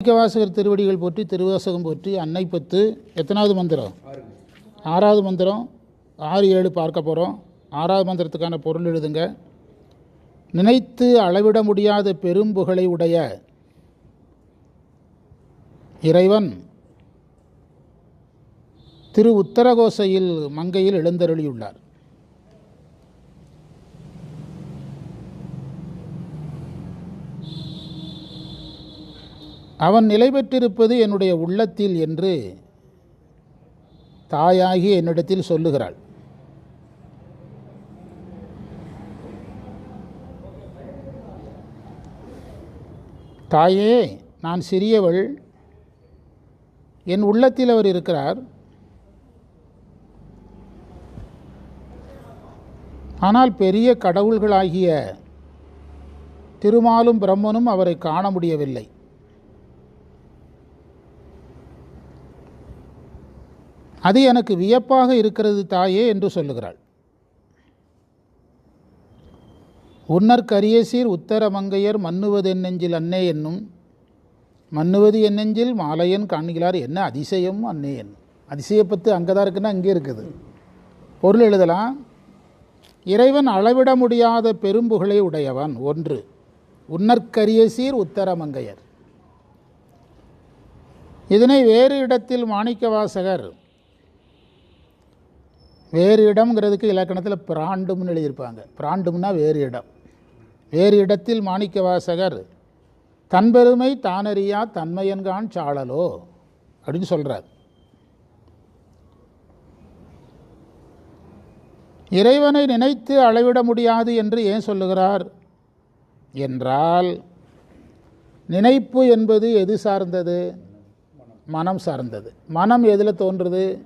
மாணிக்கவாசகர் திருவடிகள் போற்றி திருவாசகம் போற்றி அன்னை பத்து எத்தனாவது மந்திரம்? ஆறாவது மந்திரம் ஆறு ஏழு பார்க்க போகிறோம் ஆறாவது மந்திரத்துக்கான பொருள் எழுதுங்க. நினைத்து அளவிட முடியாத பெரும்புகழை உடைய இறைவன் திரு உத்தரகோசையில் மங்கையில் எழுந்தருளியுள்ளார். அவன் நிலை பெற்றிருப்பது என்னுடைய உள்ளத்தில் என்று தாயாகி என்னிடத்தில் சொல்லுகிறாள். தாயே நான் சிறியவள். என் உள்ளத்தில் அவர் இருக்கிறார். ஆனால் பெரிய கடவுள்களாகிய திருமாலும் பிரம்மனும் அவரை காண முடியவில்லை. அது எனக்கு வியப்பாக இருக்கிறது தாயே என்று சொல்லுகிறாள். உன்னற்கரியசீர் உத்தரமங்கையர் மன்னுவது என்னெஞ்சில் அன்னே என்னும் மன்னுவது என்னெஞ்சில் மாலையன் காண்கிறார் என்ன அதிசயம் அன்னே என்னும். அதிசயப்பத்து அங்கே தான் இருக்குன்னா அங்கே இருக்குது. பொருள் எழுதலாம் இறைவன் அளவிட முடியாத பெரும்புகளை உடையவன் ஒன்று உன்னற்கரியசீர் உத்தரமங்கையர். இதனை வேறு இடத்தில் மாணிக்கவாசகர் வேறு இடம்ங்கிறதுக்கு இலக்கணத்தில் பிராண்டும்னு எழுதியிருப்பாங்க. பிராண்டும்னா வேறு இடம். வேறு இடத்தில் மாணிக்கவாசகர் வாசகர் தன்பெருமை தானறியா தன்மையன்கான் சாழலோ அப்படின்னு சொல்கிறார் இறைவனை நினைத்து அளவிட முடியாது என்று ஏன் சொல்லுகிறார்? என்றால் நினைப்பு என்பது எது சார்ந்தது? மனம் சார்ந்தது. மனம் எதில் தோன்றுது?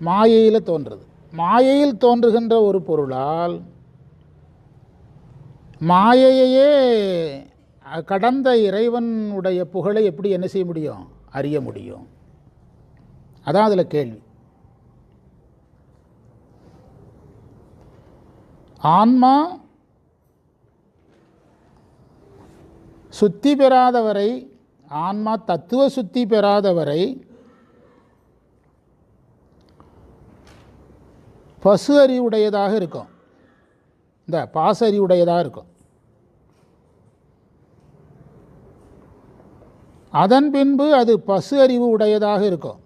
மாயையில் தோன்றுது மாயையில் தோன்றுகின்ற ஒரு பொருளால் மாயையே கடந்த இறைவனுடைய புகழை எப்படி என்ன செய்ய முடியும்? அறிய முடியும். அதான் அதில் கேள்வி. ஆன்மா சுத்தி பெறாதவரை ஆன்மா தத்துவ சுத்தி பெறாதவரை பசு அறிவுடையதாக இருக்கும். இந்த பாச அறிவுடையதாக இருக்கும். அதன் பின்பு அது பசு அறிவு உடையதாக இருக்கும்.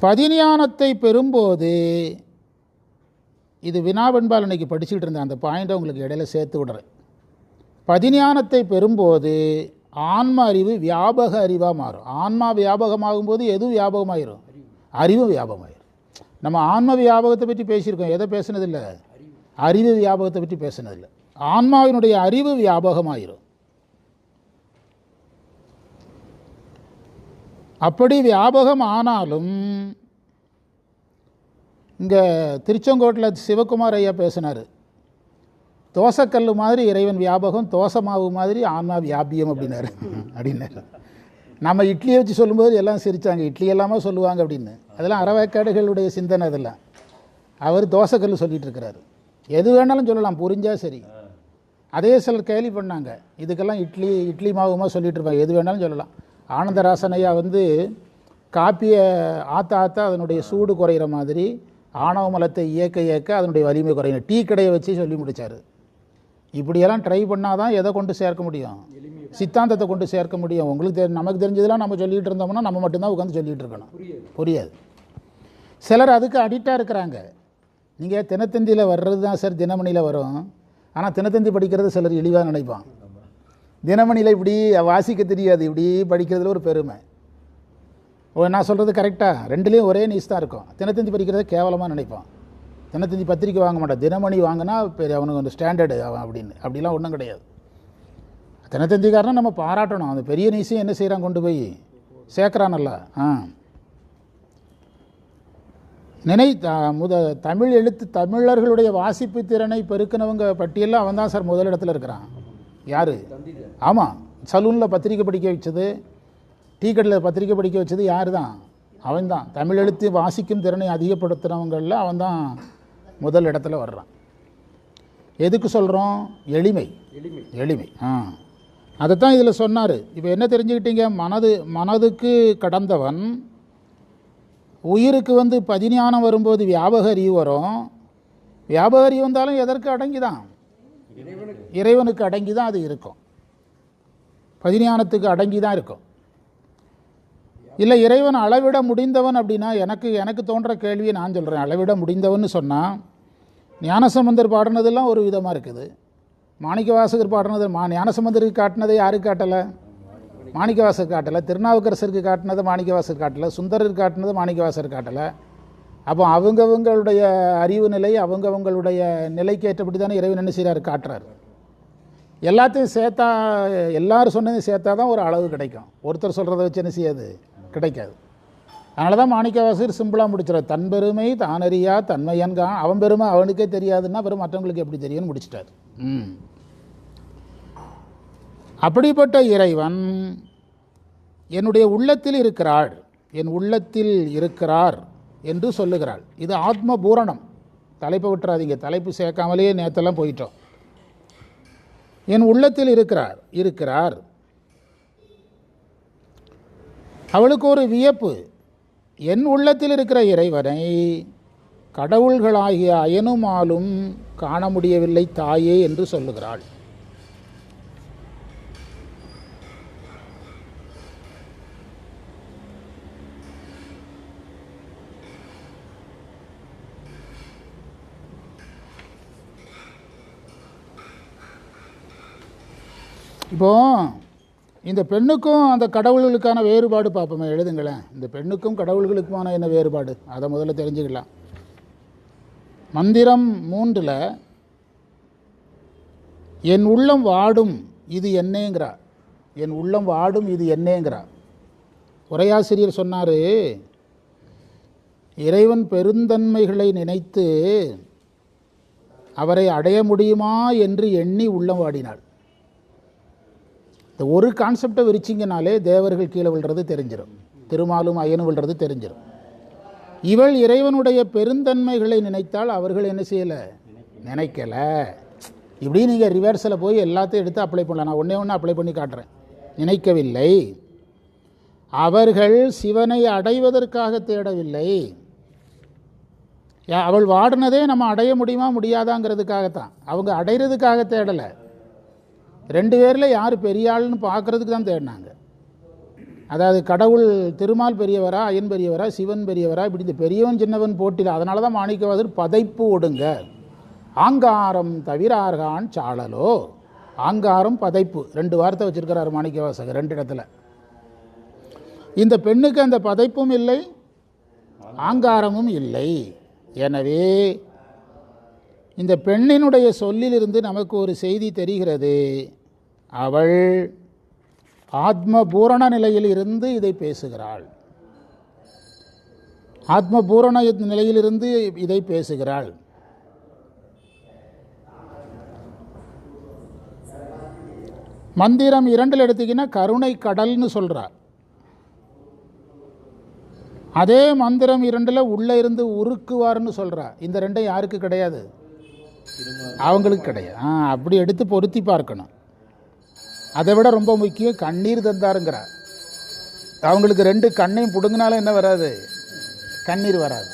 பதிஞானத்தை பெறும்போது இது வினாவென்பால் இன்றைக்கி படிச்சுக்கிட்டு இருந்தேன். அந்த பாயிண்ட்டை உங்களுக்கு இடையில சேர்த்து விடுறேன். பதிஞானத்தை பெறும்போது ஆன்ம அறிவு வியாபக அறிவாக மாறும். ஆன்மா வியாபகமாகும் போது எதுவும் வியாபகமாயிரும்? அறிவு வியாபகமாயிரும். நம்ம ஆன்ம வியாபகத்தை பற்றி பேசியிருக்கோம். எதை பேசுனதில்லை? அறிவு வியாபகத்தை பற்றி பேசுனதில்லை. ஆன்மாவினுடைய அறிவு வியாபகமாயிரும். அப்படி வியாபகம் ஆனாலும் இங்கே திருச்செங்கோட்டில் சிவகுமார் ஐயா பேசினார். தோசைக்கல் மாதிரி இறைவன் வியாபகம் தோசை மாவு மாதிரி ஆன்மா வியாபியம் அப்படின்னாரு. அப்படின்னாரு. நம்ம இட்லியை வச்சு சொல்லும்போது எல்லாம் சிரித்தாங்க இட்லி எல்லாமே சொல்லுவாங்க அப்படின்னு. அதெல்லாம் அறவைக்காடுகளுடைய சிந்தனை அதெல்லாம். அவர் தோசைக்கல் சொல்லிட்டு இருக்கிறாரு எது வேணாலும் சொல்லலாம். புரிஞ்சால் சரி. அதே சிலர் கேலி பண்ணாங்க. இதுக்கெல்லாம் இட்லி இட்லி மாவுமா சொல்லிட்டு இருப்பாங்க எது வேணாலும் சொல்லலாம். ஆனந்தராசனையா வந்து காப்பியை ஆற்ற ஆற்ற அதனுடைய சூடு குறையிற மாதிரி ஆணவ மலத்தை இயக்க இயக்க அதனுடைய வலிமை குறையும் டீ கடையை வச்சு சொல்லி முடித்தார் இப்படியெல்லாம் ட்ரை பண்ணால் தான் எதை கொண்டு சேர்க்க முடியும்? சித்தாந்தத்தை கொண்டு சேர்க்க முடியும். உங்களுக்கு தெரி நமக்கு தெரிஞ்சதெல்லாம் நம்ம சொல்லிகிட்டு இருந்தோம்னா நம்ம மட்டும்தான் உட்காந்து சொல்லிகிட்டு இருக்கணும். புரியாது. சிலர் அதுக்கு அடிக்டாக இருக்கிறாங்க. நீங்கள் தினத்தந்தியில் வர்றது தான் சார் தினமணியில் வரும். ஆனால் தினத்தந்தி படிக்கிறது சிலர் இழிவாக நினைப்பான் தினமணியில் இப்படி வாசிக்க தெரியாது. இப்படி படிக்கிறதுல ஒரு பெருமை. ஓ நான் சொல்கிறது கரெக்டாக ரெண்டுலேயும் ஒரே நியூஸ் தான் இருக்கும். தினத்தந்தி படிக்கிறத கேவலமாக நினைப்பான் தினத்தந்தி பத்திரிக்கை வாங்க மாட்டான் தினமணி வாங்கினா பெரிய அவனுக்கு வந்து ஸ்டாண்டர்டு அவன் அப்படின்னு. அப்படிலாம் ஒன்றும் கிடையாது. தினத்தந்திக்காரனை நம்ம பாராட்டணும். அந்த பெரிய நியூஸையும் என்ன செய்கிறான் கொண்டு போய்? சேர்க்குறானல்ல. ஆ. நினை த- முத தமிழ் எழுத்து தமிழர்களுடைய வாசிப்பு திறனை பெருக்கினவங்க பட்டியலில் அவன் தான் சார் முதலிடத்தில் இருக்கிறான். யார்? ஆமாம் சலூனில் பத்திரிக்கை படிக்க வச்சது. டீ கடையில் பத்திரிக்கை படிக்க வச்சது யார் தான் அவன் தான் தமிழ் எழுத்து வாசிக்கும் திறனை அதிகப்படுத்துகிறவங்களில் அவன் தான் முதல் இடத்துல வர்றான். எதுக்கு சொல்கிறோம் எளிமை. எளிமை. எளிமை. ஆ. அதைத்தான் இதில் சொன்னார். இப்போ என்ன தெரிஞ்சுக்கிட்டீங்க? மனது மனதுக்கு கடந்தவன் உயிருக்கு வந்து பதிஞானம் வரும்போது வியாபக அறிவு வரும். வியாபக அறிவு வந்தாலும் எதற்கு அடங்கி தான் இறைவனுக்கு. இறைவனுக்கு அடங்கி தான் அது இருக்கும். பதிஞானத்துக்கு அடங்கி தான் இருக்கும். இல்லை இறைவன் அளவிட முடிந்தவன் அப்படின்னா எனக்கு எனக்கு தோன்ற கேள்வியை நான் சொல்கிறேன் அளவிட முடிந்தவன்னு சொன்னால் ஞானசம்பந்தர் பாடினதெல்லாம் ஒரு விதமாக இருக்குது. மாணிக்கவாசகர் பாடினது மா ஞானசம்பந்தருக்கு காட்டினதை யாருக்கு காட்டலை? மாணிக்கவாசர் காட்டலை. திருநாவுக்கரசருக்கு காட்டினது மாணிக்கவாசர் காட்டலை. சுந்தரர் காட்டினது மாணிக்கவாசர் காட்டலை. அப்போ அவங்கவங்களுடைய அறிவு நிலை அவங்கவங்களுடைய நிலைக்கு ஏற்றபடி தானே இறைவன் என்ன செய்கிறார் காட்டுறாரு. எல்லாத்தையும் சேர்த்தா எல்லாரும் சொன்னதையும் சேர்த்தா தான் ஒரு அளவு கிடைக்கும். ஒருத்தர் சொல்கிறத வச்சு என்ன செய்யாது? கிடைக்காது. அதனால தான் மாணிக்கவாசகர் சிம்பிளாக முடிச்சிடார் தன் பெருமை தானறியா தன்மையன்கா அவன் பெருமை அவனுக்கே தெரியாதுன்னா வெறும் மற்றவங்களுக்கு எப்படி தெரியும்னு முடிச்சிட்டார். ம். அப்படிப்பட்ட இறைவன் என்னுடைய உள்ளத்தில் இருக்கிறாள் என் உள்ளத்தில் இருக்கிறார் என்று சொல்லுகிறாள். இது ஆத்ம பூரணம் தலைப்பை விட்டுறாதீங்க. தலைப்பு சேர்க்காமலேயே நேத்தெல்லாம் போயிட்டோம். என் உள்ளத்தில் இருக்கிறார் இருக்கிறார். அவளுக்கு ஒரு வியப்பு. என் உள்ளத்தில் இருக்கிற இறைவனை கடவுள்களாகிய அயனுமாலும் காண முடியவில்லை தாயே என்று சொல்லுகிறாள். இப்போ இந்த பெண்ணுக்கும் அந்த கடவுள்களுக்கான வேறுபாடு பார்ப்போமே எழுதுங்களேன். இந்த பெண்ணுக்கும் கடவுள்களுக்குமான என்ன வேறுபாடு? அதை முதல்ல தெரிஞ்சுக்கலாம். மந்திரம் மூன்றில் என் உள்ளம் வாடும் இது என்னேங்கிறா. என் உள்ளம் வாடும் இது என்னேங்கிறா. உரையாசிரியர் சொன்னார் இறைவன் பெருந்தன்மைகளை நினைத்து அவரை அடைய முடியுமா? என்று எண்ணி உள்ளம் வாடினாள். இந்த ஒரு கான்செப்டை விரிச்சிங்கனாலே தேவர்கள் கீழே விழுறது தெரிஞ்சிடும் திருமாலும் அயனு விழுறது தெரிஞ்சிடும் இவள் இறைவனுடைய பெருந்தன்மைகளை நினைத்தால் அவர்கள் என்ன செய்யலை? நினைக்கலை. இப்படி நீங்கள் ரிவர்ஸில் போய் எல்லாத்தையும் எடுத்து அப்ளை பண்ணலாம். நான் ஒன்றே ஒன்று அப்ளை பண்ணி காட்டுறேன். நினைக்கவில்லை. அவர்கள் சிவனை அடைவதற்காக தேடவில்லை. அவள் வாடினதே நம்ம அடைய முடியுமா? முடியாதாங்கிறதுக்காகத்தான். அவங்க அடைகிறதுக்காக தேடலை. ரெண்டு பேரில் யார் பெரிய ஆள்னு பார்க்கறதுக்கு தான் தேடினாங்க. அதாவது கடவுள் திருமால் பெரியவரா அயன் பெரியவரா சிவன் பெரியவரா இப்படி இந்த பெரியவன் சின்னவன் போட்டியில் அதனால தான் மாணிக்கவாதர் பதைப்பு ஒடுங்க. ஆங்காரம் தவிரார்கான் சாழலோ ஆங்காரம் பதைப்பு. ரெண்டு வார்த்தை வச்சுருக்கிறார் மாணிக்கவாசகர் ரெண்டு இடத்துல. இந்த பெண்ணுக்கு அந்த பதைப்பும் இல்லை ஆங்காரமும் இல்லை. எனவே இந்த பெண்ணினுடைய சொல்லிலிருந்து நமக்கு ஒரு செய்தி தெரிகிறது. அவள் ஆத்ம பூரண நிலையில் இருந்து இதை பேசுகிறாள். ஆத்ம பூரண நிலையிலிருந்து இதை பேசுகிறாள். மந்திரம் இரண்டில் எடுத்தீங்கன்னா கருணை கடல்னு சொல்கிறார் அதே மந்திரம் இரண்டில் உள்ளே இருந்து உருக்குவார்னு சொல்கிறார் இந்த ரெண்டும் யாருக்கு கிடையாது? அவங்களுக்கு கிடையாது. ஆ அப்படி எடுத்து பொருத்தி பார்க்கணும். அதை விட ரொம்ப முக்கியம் கண்ணீர் தந்தாருங்கிறார். அவங்களுக்கு ரெண்டு கண்ணையும் பிடுங்கினாலும் என்ன வராது? கண்ணீர் வராது.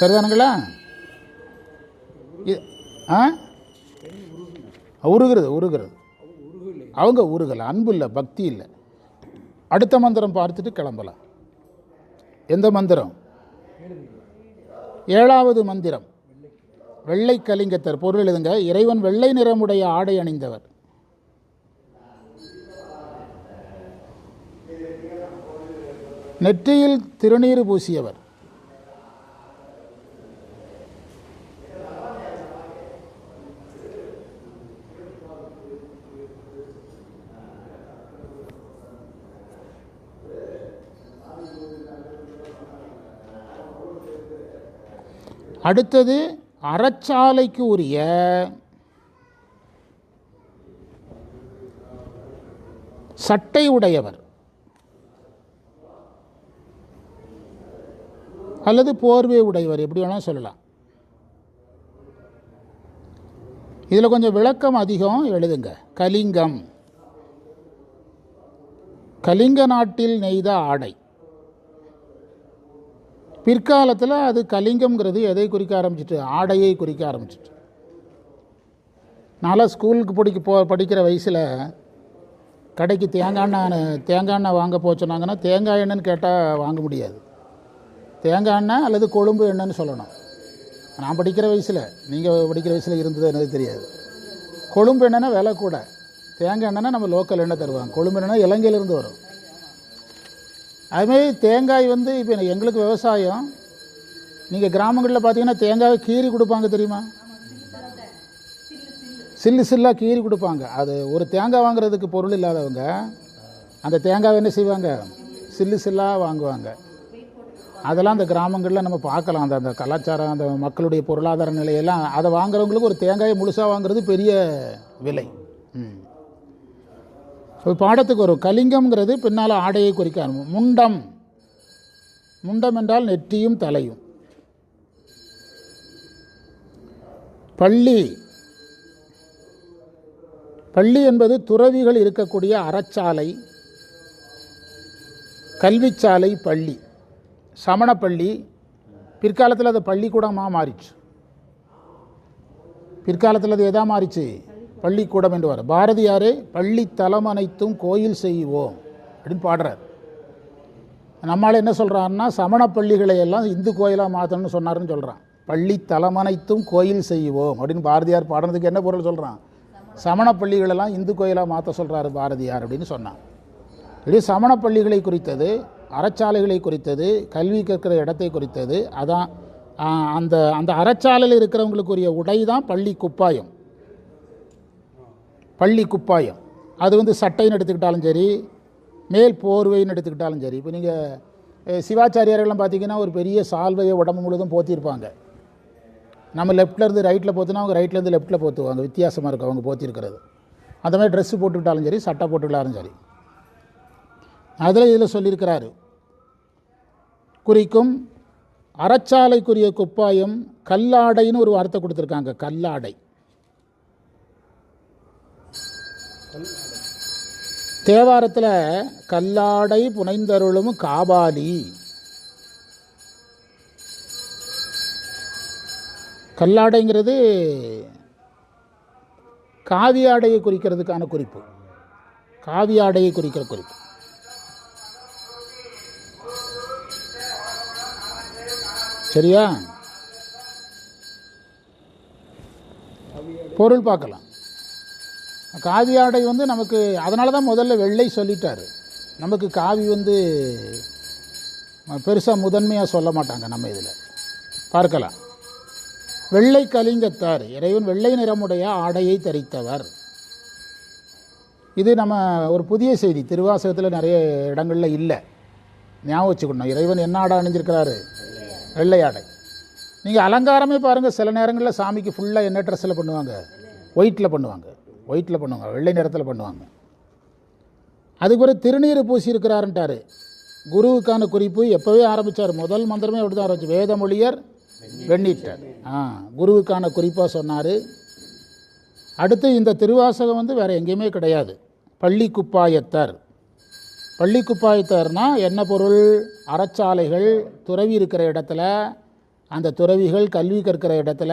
சரிதானுங்களா? ஆ? உருகிறது உருகிறது. அவங்க உருகலை அன்பு இல்லை பக்தி இல்லை. அடுத்த மந்திரம் பார்த்துட்டு கிளம்பலாம். எந்த மந்திரம்? ஏழாவது மந்திரம். வெள்ளை கலிங்கத்தர் பொருள் எழுதுங்க. இறைவன் வெள்ளை நிறமுடைய ஆடை அணிந்தவர். நெற்றியில் திருநீறு பூசியவர். அடுத்தது அறச்சாலைக்கு உரிய சட்டை உடையவர் அல்லது போர்வை உடையவர் எப்படி வேணால் சொல்லலாம். இதில் கொஞ்சம் விளக்கம் அதிகம் எழுதுங்க. கலிங்கம். கலிங்க நாட்டில் நெய்த ஆடை. பிற்காலத்தில் அது கலிங்கம்ங்கிறது எதை குறிக்க ஆரம்பிச்சிட்டு? ஆடையை குறிக்க ஆரம்பிச்சிட்டு. நான்லாம் ஸ்கூலுக்கு படிக்க போ படிக்கிற வயசில் கடைக்கு தேங்காய் எண்ணெய் தேங்காய் எண்ணெய் வாங்க போக சொன்னாங்கன்னா தேங்காய் எண்ணெய்னு கேட்டால் வாங்க முடியாது. தேங்காய் எண்ணெய் அல்லது கொழும்பு எண்ணெய்னு சொல்லணும். நான் படிக்கிற வயசில் நீங்கள் படிக்கிற வயசில் இருந்தது எனக்கு தெரியாது. கொழும்பு எண்ணெய்னா விலை கூட. தேங்காய் எண்ணெய்னா நம்ம லோக்கல் எண்ணெய் தருவாங்க. கொழும்பு எண்ணெய்னா இலங்கையிலேருந்து வரும். அதுமாரி தேங்காய் வந்து இப்போ எங்களுக்கு விவசாயம். நீங்கள் கிராமங்களில் பார்த்தீங்கன்னா தேங்காயை கீறி கொடுப்பாங்க தெரியுமா? சில்லு சில்லாக கீறி கொடுப்பாங்க. அது ஒரு தேங்காய் வாங்குறதுக்கு பொருள் இல்லாதவங்க அந்த தேங்காவை என்ன செய்வாங்க? சில்லு சில்லாக வாங்குவாங்க. அதெல்லாம் அந்த கிராமங்களில் நம்ம பார்க்கலாம். அந்த அந்த கலாச்சாரம் அந்த மக்களுடைய பொருளாதார நிலையெல்லாம் அதை வாங்குறவங்களுக்கு ஒரு தேங்காயை முழுசாக வாங்குறது பெரிய விலை. ம். இப்போ பாடத்துக்கு வரும். கலிங்கம்ங்கிறது பின்னால் ஆடையை குறிக்க ஆரம்பிக்கும். முண்டம். முண்டம் என்றால் நெற்றியும் தலையும். பள்ளி. பள்ளி என்பது துறவிகள் இருக்கக்கூடிய அறச்சாலை கல்விச்சாலை பள்ளி. சமணப்பள்ளி பிற்காலத்தில் அது பள்ளிக்கூடமாக மாறிச்சு. பிற்காலத்தில் அது எதாக மாறிச்சு? பள்ளிக்கூடம் என்று வர. பாரதியாரே பள்ளி தலம் அனைத்தும் கோயில் செய்வோம் அப்படின்னு பாடுறார். நம்மளால் என்ன சொல்கிறாருன்னா சமண பள்ளிகளை எல்லாம் இந்து கோயிலாக மாற்றணும்னு சொன்னாருன்னு சொல்கிறான் பள்ளி தலம் அனைத்தும் கோயில் செய்வோம் அப்படின்னு பாரதியார் பாடுறதுக்கு என்ன பொருள் சொல்கிறான் சமண பள்ளிகளெல்லாம் இந்து கோயிலாக மாற்ற சொல்கிறாரு பாரதியார் அப்படின்னு சொன்னான். இது சமண பள்ளிகளை குறித்தது அறச்சாலைகளை குறித்தது கல்வி கற்கிற இடத்தை குறித்தது. அதான் அந்த அந்த அறச்சாலையில் இருக்கிறவங்களுக்குரிய உடை தான் பள்ளி குப்பாயம். பள்ளி குப்பாயம். அது வந்து சட்டைன்னு எடுத்துக்கிட்டாலும் சரி மேல் போர்வைன்னு எடுத்துக்கிட்டாலும் சரி. இப்போ நீங்கள் சிவாச்சாரியார்கள்லாம் பார்த்தீங்கன்னா ஒரு பெரிய சால்வையை உடம்பு முழுதும் போத்தியிருப்பாங்க நம்ம லெஃப்ட்லேருந்து ரைட்டில் போத்துனா அவங்க ரைட்லேருந்து லெஃப்ட்டில் போத்துவாங்க. வித்தியாசமாக இருக்கும் அவங்க போத்திருக்கிறது. அந்த மாதிரி ட்ரெஸ்ஸு போட்டுக்கிட்டாலும் சரி சட்டை போட்டுக்கிட்டாலும் சரி. அதில் இதில் சொல்லியிருக்கிறாரு. குறிக்கும் அறச்சாலைக்குரிய குப்பாயம் கல்லாடைன்னு ஒரு வார்த்தை கொடுத்துருக்காங்க. கல்லாடை. தேவாரத்தில் கல்லாடை புனைந்தருளும் காபாலி. கல்லாடைங்கிறது காவி ஆடையை குறிக்கிறதுக்கான குறிப்பு. காவி ஆடையை குறிக்கிற குறிப்பு. சரியா? பொருள் பார்க்கலாம். காவி ஆடை வந்து நமக்கு அதனால தான் முதல்ல வெள்ளை சொல்லிட்டாரு. நமக்கு காவி வந்து பெருசாக முதன்மையாக சொல்ல மாட்டாங்க நம்ம இதில். பார்க்கலாம். வெள்ளை கலிங்கத்தார் இறைவன் வெள்ளை நிறமுடைய ஆடையை தரித்தவர். இது நம்ம ஒரு புதிய செய்தி திருவாசகத்தில் நிறைய இடங்களில் இல்லை. ஞாபகம் வச்சுக்கணும். இறைவன் என்ன ஆடை அணிஞ்சிருக்கிறாரு? வெள்ளை ஆடை. நீங்கள் அலங்காரமே பாருங்கள் சில நேரங்களில் சாமிக்கு ஃபுல்லாக என்ன ட்ரெஸ்ஸில் பண்ணுவாங்க. ஒயிட்டில் பண்ணுவாங்க. ஒயிட்டில் பண்ணுவாங்க வெள்ளை நிறத்தில் பண்ணுவாங்க. அதுக்கு திருநீர் பூசி இருக்கிறாருன்ட்டாரு குருவுக்கான குறிப்பு எப்போவே ஆரம்பித்தார் முதல் மந்திரமே அப்படி தான் ஆரம்பிச்சு வேதமொழியர் வெண்ணிட்டார். ஆ குருவுக்கான குறிப்பாக சொன்னார். அடுத்து இந்த திருவாசகம் வந்து வேறு எங்கேயுமே கிடையாது. பள்ளி குப்பாயத்தர் பள்ளி குப்பாயத்தர்னா என்ன பொருள்? அறச்சாலைகள் துறவி இருக்கிற இடத்துல அந்த துறவிகள் கல்வி கற்கிற இடத்துல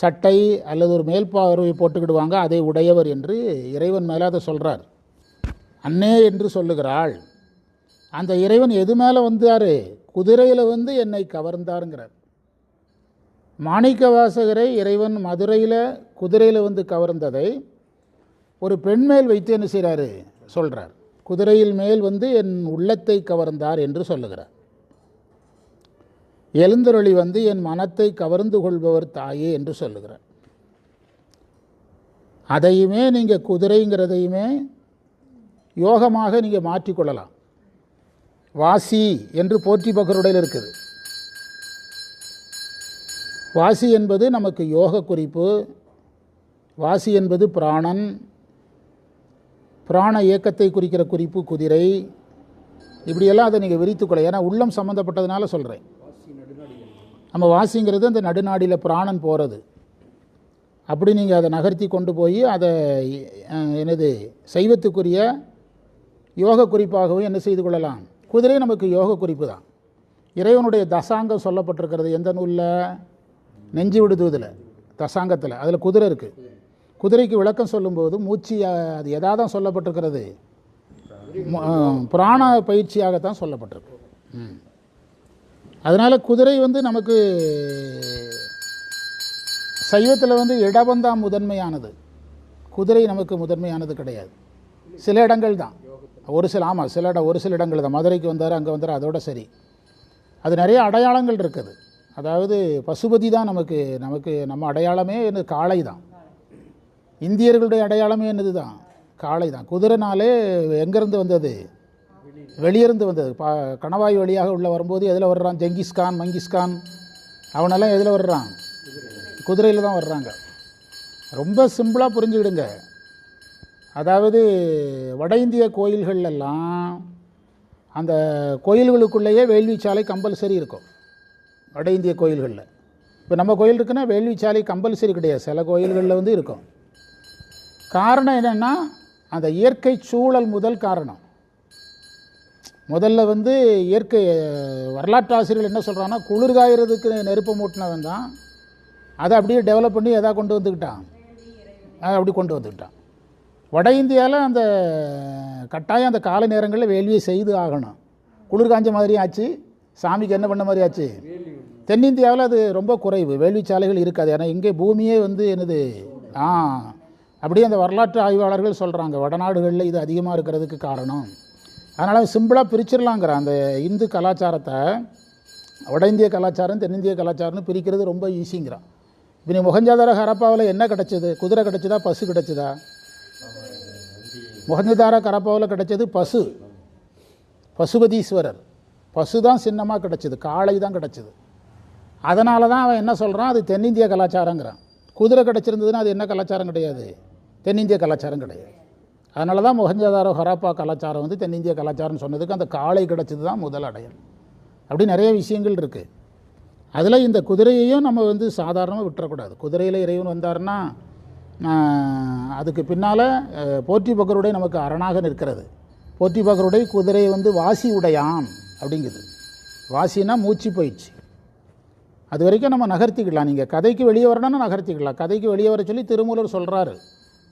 சட்டை அல்லது ஒரு மேல்பார்வை போட்டுக்கிடுவாங்க அதை உடையவர் என்று இறைவன் மேலே அதை சொல்கிறார் அன்னே என்று சொல்லுகிறாள். அந்த இறைவன் எது மேலே வந்தார்? குதிரையில் வந்து என்னை கவர்ந்தாருங்கிறார். மாணிக்க வாசகரை இறைவன் மதுரையில் குதிரையில் வந்து கவர்ந்ததை ஒரு பெண் மேல் வைத்து என்ன செய்கிறாரு சொல்கிறார் குதிரையில் மேல் வந்து என் உள்ளத்தை கவர்ந்தார் என்று சொல்லுகிறார். எழுந்தருளி வந்து என் மனத்தை கவர்ந்து கொள்பவர் தாயே என்று சொல்லுகிறார். அதையுமே நீங்கள் குதிரைங்கிறதையுமே யோகமாக நீங்கள் மாற்றிக்கொள்ளலாம். வாசி என்று போற்றி பகருடையில் இருக்குது. வாசி என்பது நமக்கு யோக குறிப்பு. வாசி என்பது பிராணன். பிராண இயக்கத்தை குறிக்கிற குறிப்பு குதிரை. இப்படியெல்லாம் அதை நீங்கள் விரித்துக்கொள்ள ஏன்னா உள்ளம் சம்மந்தப்பட்டதுனால சொல்கிறேன் நம்ம வாசிங்கிறது அந்த நடுநாடியில் பிராணன் போகிறது அப்படி நீங்கள் அதை நகர்த்தி கொண்டு போய் அதை எனது என்னது சைவத்துக்குரிய யோக குறிப்பாகவும் என்ன செய்து கொள்ளலாம்? குதிரை நமக்கு யோக குறிப்பு தான். இறைவனுடைய தசாங்கம் சொல்லப்பட்டிருக்கிறது எந்த நூலில்? நெஞ்சு விடுதுவதில் தசாங்கத்தில். அதில் குதிரை இருக்குது குதிரைக்கு விளக்கம் சொல்லும்போது மூச்சு அது எதாக தான் சொல்லப்பட்டிருக்கிறது பிராண புராண பயிற்சியாகத்தான் சொல்லப்பட்டிருக்கு. ம். அதனால் குதிரை வந்து நமக்கு சைவத்தில் வந்து இடவந்தான் முதன்மையானது. குதிரை நமக்கு முதன்மையானது கிடையாது. சில இடங்கள் தான். ஒரு சில ஆமாம் சில இடம் ஒரு சில இடங்கள் தான். மதுரைக்கு வந்தார் அங்கே வந்தார் அதோட சரி. அது நிறைய அடையாளங்கள் இருக்குது. அதாவது பசுபதி தான் நமக்கு நமக்கு நம்ம அடையாளமே என்னது? காளை தான். இந்தியர்களுடைய அடையாளமே என்னது தான் காளை தான். குதிரைனாலே எங்கேருந்து வந்தது? வெளியிருந்து வந்தது. பா கணவாய் வழியாக உள்ளே வரும்போது எதில் வர்றான்? ஜெங்கிஸ்கான் மங்கிஸ்கான் அவனெல்லாம் எதில் வர்றான்? குதிரையில் தான் வர்றாங்க. ரொம்ப சிம்பிளாக புரிஞ்சுக்கிடுங்க. அதாவது வட இந்திய கோயில்கள்லாம் அந்த கோயில்களுக்குள்ளேயே வேள்விச்சாலை கம்பல்சரி இருக்கும். வட இந்திய கோயில்களில். இப்போ நம்ம கோயில் இருக்குன்னா வேள்விச்சாலை கம்பல்சரி கிடையாது. சில கோயில்களில் வந்து இருக்கும். காரணம் என்னென்னா அந்த இயற்கை சூழல் முதல் காரணம். முதல்ல வந்து இயற்கை வரலாற்று ஆசிரியர்கள் என்ன சொல்கிறாங்கன்னா குளிர்காயிறதுக்கு நெருப்பு மூட்டினவன் தான். அதை அப்படியே டெவலப் பண்ணி எதா கொண்டு வந்துக்கிட்டான். அதை அப்படி கொண்டு வந்துக்கிட்டான். வட இந்தியாவில் அந்த கட்டாயம் அந்த கால நேரங்களில் வேள்வியை செய்து ஆகணும். குளிர் காஞ்ச மாதிரி ஆச்சு. சாமிக்கு என்ன பண்ண மாதிரி ஆச்சு? தென்னிந்தியாவில் அது ரொம்ப குறைவு. வேள்வி சாலைகள் இருக்காது. ஏன்னா இங்கே பூமியே வந்து என்னது? ஆ அப்படியே அந்த வரலாற்று ஆய்வாளர்கள் சொல்கிறாங்க வடநாடுகளில் இது அதிகமாக இருக்கிறதுக்கு காரணம். அதனால் சிம்பிளாக பிரிச்சிடலாங்கிற அந்த இந்து கலாச்சாரத்தை வட இந்திய கலாச்சாரம் தென்னிந்திய கலாச்சாரம்னு பிரிக்கிறது ரொம்ப ஈஸிங்கிறான் இப்போ நீ முகஞ்சாதார ஹரப்பாவில் என்ன கிடச்சிது? குதிரை கிடச்சிதா பசு கிடச்சிதா? முகஞ்சதார கரப்பாவில் கிடைச்சது பசு. பசுபதீஸ்வரர். பசு தான் சின்னமாக கிடச்சிது காளை தான் கிடச்சிது. அதனால தான் அவன் என்ன சொல்கிறான் அது தென்னிந்திய கலாச்சாரங்கிறான். குதிரை கிடச்சிருந்ததுன்னா அது என்ன கலாச்சாரம் கிடையாது? தென்னிந்திய கலாச்சாரம் கிடையாது. அதனால தான் மொஹஞ்சதாரோ ஹராப்பா கலாச்சாரம் வந்து தென்னிந்திய கலாச்சாரம்னு சொன்னதுக்கு அந்த காளை கிடச்சது தான் முதல் அடையல் அப்படி நிறைய விஷயங்கள் இருக்குது அதில் இந்த குதிரையையும் நம்ம வந்து சாதாரணமாக விட்டுறக்கூடாது. குதிரையில் இறைவன் வந்தாருன்னா அதுக்கு பின்னால் போற்றி பகருடைய நமக்கு அரணாக நிற்கிறது. போற்றி பகருடைய குதிரை வந்து வாசி உடையான் அப்படிங்குது. வாசினா மூச்சு போயிடுச்சு. அது வரைக்கும் நம்ம நகர்த்திக்கலாம். நீங்கள் கதைக்கு வெளியே வரணும்னா நகர்த்திக்கலாம். கதைக்கு வெளியே வர சொல்லி திருமூலர் சொல்கிறாரு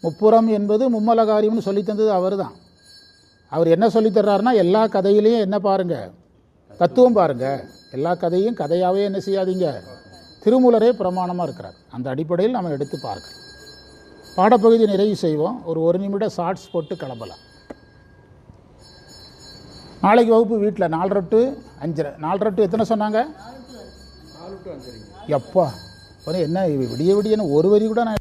முப்புறம் என்பது மும்மல காரியம்னு சொல்லி தந்தது அவர் தான் அவர் என்ன சொல்லித் தர்றாருன்னா எல்லா கதையிலையும் என்ன பாருங்க தத்துவம் பாருங்க. எல்லா கதையும் கதையாகவே என்ன செய்யாதீங்க. திருமூலரே பிரமாணமாக இருக்கிறார். அந்த அடிப்படையில் நம்ம எடுத்து பார்க்கலாம் பாடப்பகுதி நிறைவு செய்வோம். ஒரு ஒரு நிமிட ஷார்ட்ஸ் போட்டு கிளம்பலாம். நாளைக்கு வகுப்பு வீட்டில் நாலரை டு அஞ்சரை. நாலரை டு எத்தனை சொன்னாங்க? எப்பா என்ன விடிய விடியன்னு ஒரு வரி கூட நான்